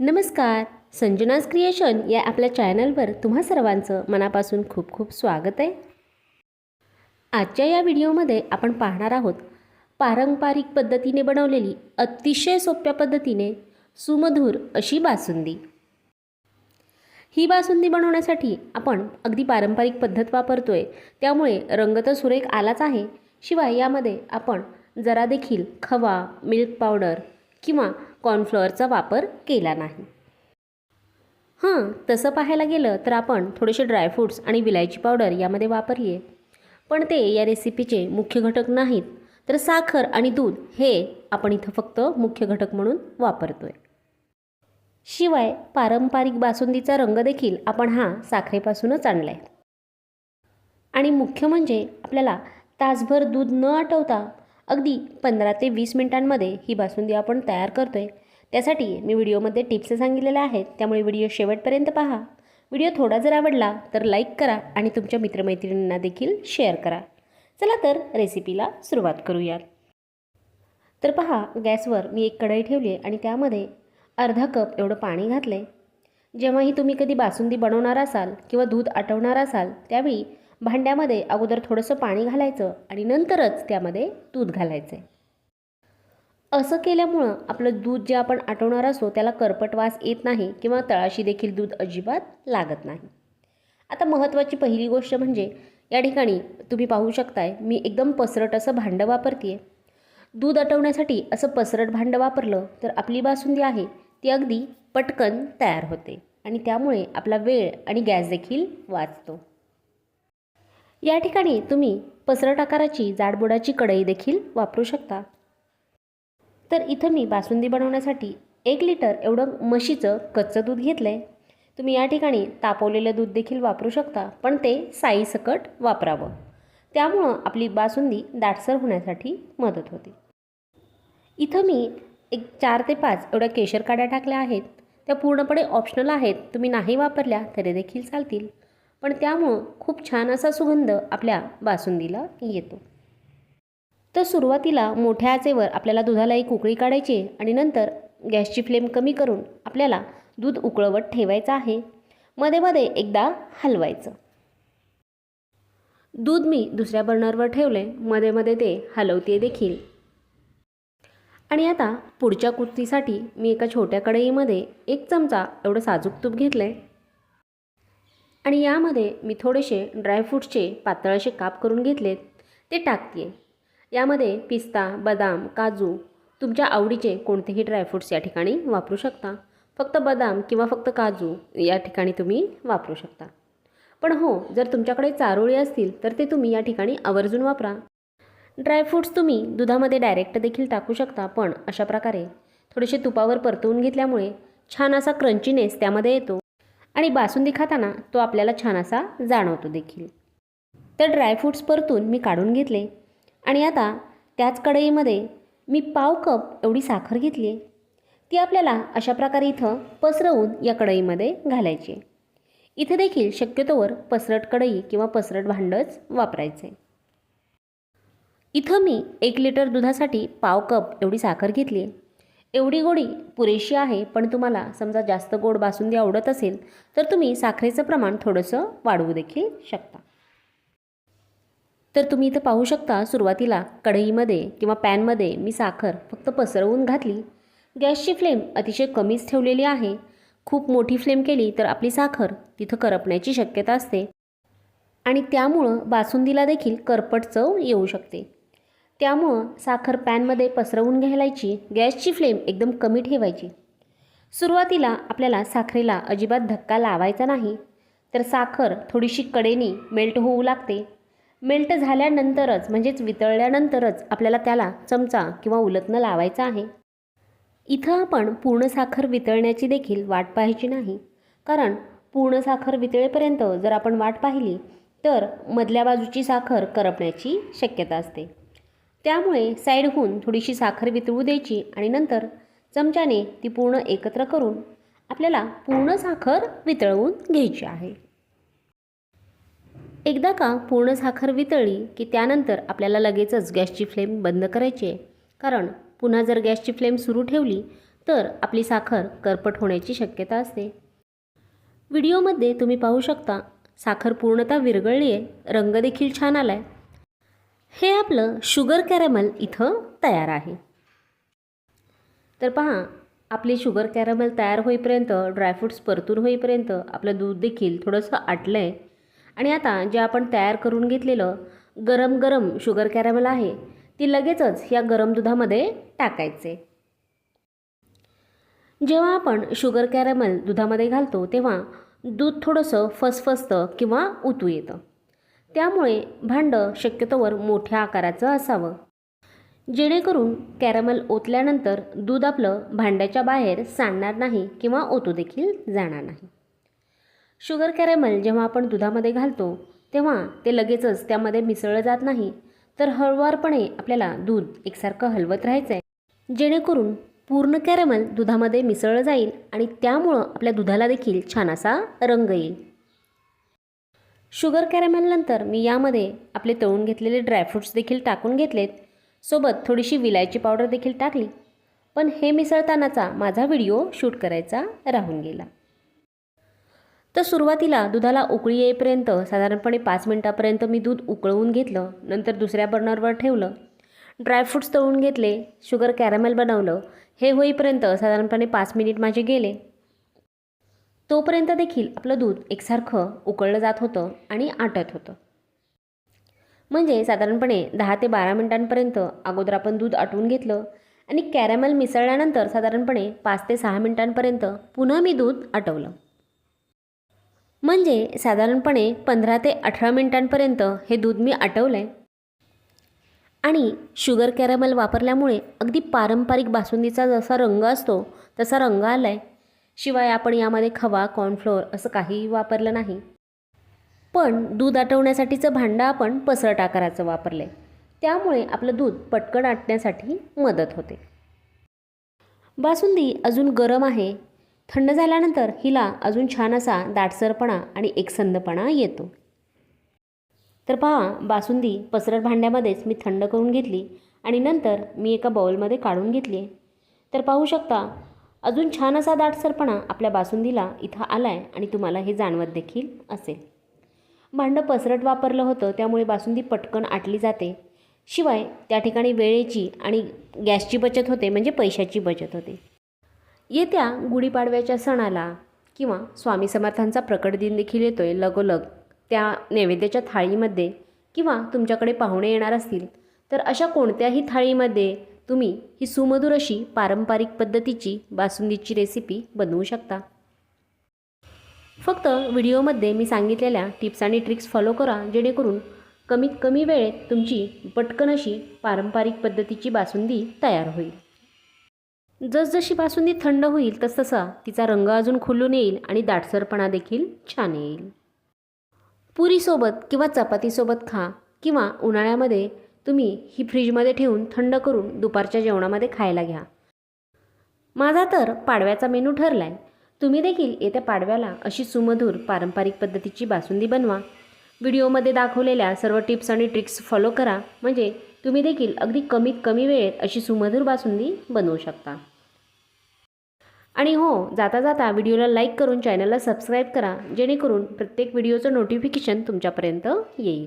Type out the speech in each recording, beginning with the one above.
नमस्कार संजनाज क्रिएशन या आपल्या चॅनलवर तुम्हा सर्वांचं मनापासून खूप खूप स्वागत आहे. आजच्या या व्हिडिओमध्ये आपण पाहणार आहोत पारंपरिक पद्धतीने बनवलेली अतिशय सोप्या पद्धतीने सुमधूर अशी बासुंदी. ही बासुंदी बनवण्यासाठी आपण अगदी पारंपरिक पद्धत वापरतो आहे त्यामुळे रंग तर सुरेख आलाच आहे शिवाय यामध्ये आपण जरा देखील खवा मिल्क पावडर किंवा कॉर्नफ्लॉअरचा वापर केला नाही. हां तसं पाहायला गेलं तर आपण थोडेसे ड्रायफ्रूट्स आणि विलायची पावडर यामध्ये वापरली आहे पण ते या रेसिपीचे मुख्य घटक नाहीत तर साखर आणि दूध हे आपण इथं फक्त मुख्य घटक म्हणून वापरतो आहे शिवाय पारंपरिक बासुंदीचा रंग देखील आपण हा साखरेपासूनच आणला आहे आणि मुख्य म्हणजे आपल्याला तासभर दूध न आटवता अगदी पंधरा ते वीस मिनिटांमध्ये ही बासुंदी आपण तयार करतो आहे त्यासाठी मी व्हिडिओमध्ये टिप्स सांगितलेल्या आहेत त्यामुळे व्हिडिओ शेवटपर्यंत पहा. व्हिडिओ थोडा जर आवडला तर लाईक करा आणि तुमच्या मित्रमैत्रिणींना देखील शेअर करा. चला तर रेसिपीला सुरुवात करूयात. तर पहा गॅसवर मी एक कढई ठेवली आहे आणि त्यामध्ये अर्धा कप एवढं पाणी घातलं आहे जेव्हाही तुम्ही कधी बासुंदी बनवणार असाल किंवा दूध आटवणार असाल त्यावेळी भांड्यामध्ये अगोदर थोडंसं पाणी घालायचं आणि नंतरच त्यामध्ये दूध घालायचं. आहे असं केल्यामुळं आपलं दूध जे आपण आटवणार असो त्याला करपट वास येत नाही किंवा तळाशी देखील दूध अजिबात लागत नाही. आता महत्त्वाची पहिली गोष्ट म्हणजे या ठिकाणी तुम्ही पाहू शकताय मी एकदम पसरट असं भांडं वापरते आहे दूध आटवण्यासाठी असं पसरट भांडं वापरलं तर आपली बासुंदी आहे ती अगदी पटकन तयार होते आणि त्यामुळे आपला वेळ आणि गॅस देखील वाचतो. या ठिकाणी तुम्ही पसरट आकाराची जाडबुडाची कढई देखील वापरू शकता. तर इथं मी बासुंदी बनवण्यासाठी एक लिटर एवढं म्हशीचं कच्चं दूध घेतलं आहे तुम्ही या ठिकाणी तापवलेलं दूध देखील वापरू शकता पण ते साईसकट वापरावं. त्यामुळं आपली बासुंदी दाटसर होण्यासाठी मदत होते. इथं मी एक चार ते पाच एवढ्या केशर काड्या टाकल्या आहेत. त्या पूर्णपणे ऑप्शनल आहेत. तुम्ही नाही वापरल्या तरी देखील चालतील. पण त्यामुळं खूप छान असा सुगंध आपल्या बासुंदीला येतो. तर सुरुवातीला मोठ्या आचेवर आपल्याला दुधाला एक उकळी काढायची आणि नंतर गॅसची फ्लेम कमी करून आपल्याला दूध उकळवत ठेवायचं आहे. मध्ये मध्ये एकदा हलवायचं. दूध मी दुसऱ्या बर्नरवर ठेवले मध्ये मध्ये ते हलवते देखील. आणि आता पुढच्या कुस्तीसाठी मी एका छोट्या कढईमध्ये एक चमचा एवढं साजूक तूप घेतलं आहे आणि यामध्ये मी थोडेसे ड्रायफ्रूट्सचे पातळ असे काप करून घेतलेत ते टाकते यामध्ये पिस्ता बदाम काजू तुमच्या आवडीचे कोणतेही ड्रायफ्रूट्स या ठिकाणी वापरू शकता. फक्त बदाम किंवा फक्त काजू या ठिकाणी तुम्ही वापरू शकता. पण हो जर तुमच्याकडे चारोळी असतील तर ते तुम्ही या ठिकाणी आवर्जून वापरा. ड्रायफ्रूट्स तुम्ही दुधामध्ये डायरेक्ट देखील टाकू शकता पण अशा प्रकारे थोडेसे तुपावर परतवून घेतल्यामुळे छान असा क्रंचीनेस त्यामध्ये येतो. आणि बासुंदी खाताना तो आपल्याला छान असा जाणवतो देखील. तर ड्रायफ्रूट्स परतून मी काढून घेतले आणि आता त्याच कढईमध्ये मी पाव कप एवढी साखर घेतली आहे ती आपल्याला अशा प्रकारे इथं पसरवून या कढईमध्ये घालायची इथे देखील शक्यतोवर पसरट कढई किंवा पसरट भांडंच वापरायचे. इथं मी एक लिटर दुधासाठी पाव कप एवढी साखर घेतली आहे एवढी गोडी पुरेशी आहे पण तुम्हाला समजा जास्त गोड बासुंदी आवडत असेल तर तुम्ही साखरेचं प्रमाण थोडंसं वाढवू देखील शकता. तर तुम्ही इथं पाहू शकता सुरुवातीला कढईमध्ये किंवा पॅनमध्ये मी साखर फक्त पसरवून घातली. गॅसची फ्लेम अतिशय कमीच ठेवलेली आहे. खूप मोठी फ्लेम केली तर आपली साखर तिथं करपण्याची शक्यता असते. आणि त्यामुळं बासुंदीला देखील करपट चव येऊ शकते. त्यामुळं साखर पॅनमध्ये पसरवून घालायची गॅसची फ्लेम एकदम कमी ठेवायची. सुरुवातीला आपल्याला साखरेला अजिबात धक्का लावायचा नाही तर साखर थोडीशी कडेनी मेल्ट होऊ लागते. मेल्ट झाल्यानंतरच म्हणजेच वितळल्यानंतरच आपल्याला त्याला चमचा किंवा उलटणं लावायचं आहे. इथं आपण पूर्ण साखर वितळण्याची देखील वाट पाहायची नाही. कारण पूर्ण साखर वितळेपर्यंत जर आपण वाट पाहिली तर मधल्या बाजूची साखर करपण्याची शक्यता असते. त्यामुळे साईडहून थोडीशी साखर वितळू द्यायची आणि नंतर चमच्याने ती पूर्ण एकत्र करून आपल्याला पूर्ण साखर वितळवून घ्यायची आहे. एकदा का पूर्ण साखर वितळली की त्यानंतर आपल्याला लगेचच गॅसची फ्लेम बंद करायची आहे. कारण पुन्हा जर गॅसची फ्लेम सुरू ठेवली तर आपली साखर करपट होण्याची शक्यता असते. व्हिडिओमध्ये तुम्ही पाहू शकता साखर पूर्णतः विरघळली आहे रंग देखील छान आला आहे हे आपलं शुगर कॅरमल इथं तयार आहे. तर पहा आपली शुगर कॅरमल तयार होईपर्यंत ड्रायफ्रूट्स परतून होईपर्यंत आपलं दूध देखील थोडंसं आटलं आहे आणि आता जे आपण तयार करून घेतलेलं गरम गरम शुगर कॅरमल आहे ती लगेचच या गरम दुधामध्ये टाकायचे. जेव्हा आपण शुगर कॅरमल दुधामध्ये घालतो तेव्हा दूध थोडंसं फसफसतं किंवा उतू येतं. त्यामुळे भांडं शक्यतोवर मोठ्या आकाराचं असावं. जेणेकरून कॅरमल ओतल्यानंतर दूध आपलं भांड्याच्या बाहेर सांडणार नाही किंवा ओतू देखील जाणार नाही. शुगर कॅरेमल जेव्हा आपण दुधामध्ये घालतो तेव्हा ते लगेचच त्यामध्ये मिसळलं जात नाही तर हळुवारपणे आपल्याला दूध एकसारखं हलवत राहायचं आहे जेणेकरून पूर्ण कॅरेमल दुधामध्ये मिसळलं जाईल आणि त्यामुळं आपल्या दुधाला देखील छान असा रंग येईल. शुगर कॅरेमेलनंतर मी यामध्ये आपले तळून घेतलेले ड्रायफ्रूट्स देखील टाकून घेतलेत. सोबत थोडीशी विलायची पावडर देखील टाकली. पण हे मिसळतानाचा माझा व्हिडिओ शूट करायचा राहून गेला. तर सुरुवातीला दुधाला उकळी येईपर्यंत साधारणपणे पाच मिनटापर्यंत मी दूध उकळवून घेतलं नंतर दुसऱ्या बर्नरवर ठेवलं. ड्रायफ्रूट्स तळून घेतले शुगर कॅरमेल बनवलं. हे होईपर्यंत साधारणपणे पाच मिनिट माझे गेले. तोपर्यंत देखील आपलं दूध एकसारखं उकळलं जात होतं आणि आटत होतं. म्हणजे साधारणपणे दहा ते बारा मिनिटांपर्यंत अगोदर आपण दूध आटवून घेतलं आणि कॅरॅमल मिसळल्यानंतर साधारणपणे पाच ते सहा मिनिटांपर्यंत पुन्हा मी दूध आटवलं. म्हणजे साधारणपणे पंधरा ते अठरा मिनिटांपर्यंत हे दूध मी आटवलं आहे आणि शुगर कॅरॅमल वापरल्यामुळे अगदी पारंपरिक बासुंदीचा जसा रंग असतो तसा रंग आला आहे शिवाय आपण यामध्ये खवा कॉर्नफ्लोअर असं काहीही वापरलं नाही. पण दूध आटवण्यासाठीचं भांडं आपण पसरट आकाराचं वापरलं. आहे त्यामुळे आपलं दूध पटकन आटण्यासाठी मदत होते. बासुंदी अजून गरम आहे. थंड झाल्यानंतर हिला अजून छान असा दाटसरपणा आणि एकसंधपणा येतो. तर पहा बासुंदी पसरट भांड्यामध्येच मी थंड करून घेतली आणि नंतर मी एका बाऊलमध्ये काढून घेतली आहे तर पाहू शकता अजून छान असा दाटसरपणा आपल्या बासुंदीला इथं आला आहे आणि तुम्हाला हे जाणवत देखील असेल. भांडं पसरट वापरलं होतं त्यामुळे बासुंदी पटकन आटली जाते. शिवाय त्या ठिकाणी वेळेची आणि गॅसची बचत होते म्हणजे पैशाची बचत होते. येत्या गुढीपाडव्याच्या सणाला किंवा स्वामी समर्थांचा प्रकट दिन देखील येतो आहे लगोलग. त्या नैवेद्याच्या थाळीमध्ये किंवा तुमच्याकडे पाहुणे येणार असतील तर अशा कोणत्याही थाळीमध्ये तुम्ही ही सुमधुर अशी पारंपरिक पद्धतीची बासुंदीची रेसिपी बनवू शकता. फक्त व्हिडिओमध्ये मी सांगितलेल्या टिप्स आणि ट्रिक्स फॉलो करा जेणेकरून कमीत कमी वेळेत तुमची पटकन अशी पारंपरिक पद्धतीची बासुंदी तयार होईल. जसजशी बासुंदी थंड होईल तसतसा तिचा रंग अजून खुलून येईल आणि दाटसरपणा देखील छान येईल. पुरीसोबत किंवा चपातीसोबत खा किंवा उन्हाळ्यामध्ये तुम्ही ही फ्रीजमध्ये ठेवून थंड करून दुपारच्या जेवणामध्ये खायला घ्या. माझा तर पाडव्याचा मेनू ठरला आहे तुम्ही देखील येत्या पाडव्याला अशी सुमधूर पारंपरिक पद्धतीची बासुंदी बनवा. व्हिडिओमध्ये दाखवलेल्या सर्व टिप्स आणि ट्रिक्स फॉलो करा. म्हणजे तुम्ही देखील अगदी कमीत कमी वेळेत अशी सुमधूर बासुंदी बनवू शकता. आणि हो जाता जाता व्हिडिओला लाईक करून चॅनलला सबस्क्राईब करा. जेणेकरून प्रत्येक व्हिडिओचं नोटिफिकेशन तुमच्यापर्यंत येईल.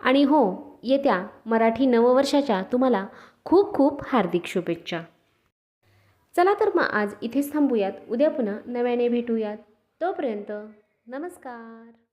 आणि हो येत्या मराठी नववर्षाच्या तुम्हाला खूप खूप हार्दिक शुभेच्छा. चला तर मग आज इथेच थांबूयात. उद्या पुन्हा नव्याने भेटूयात. तोपर्यंत नमस्कार.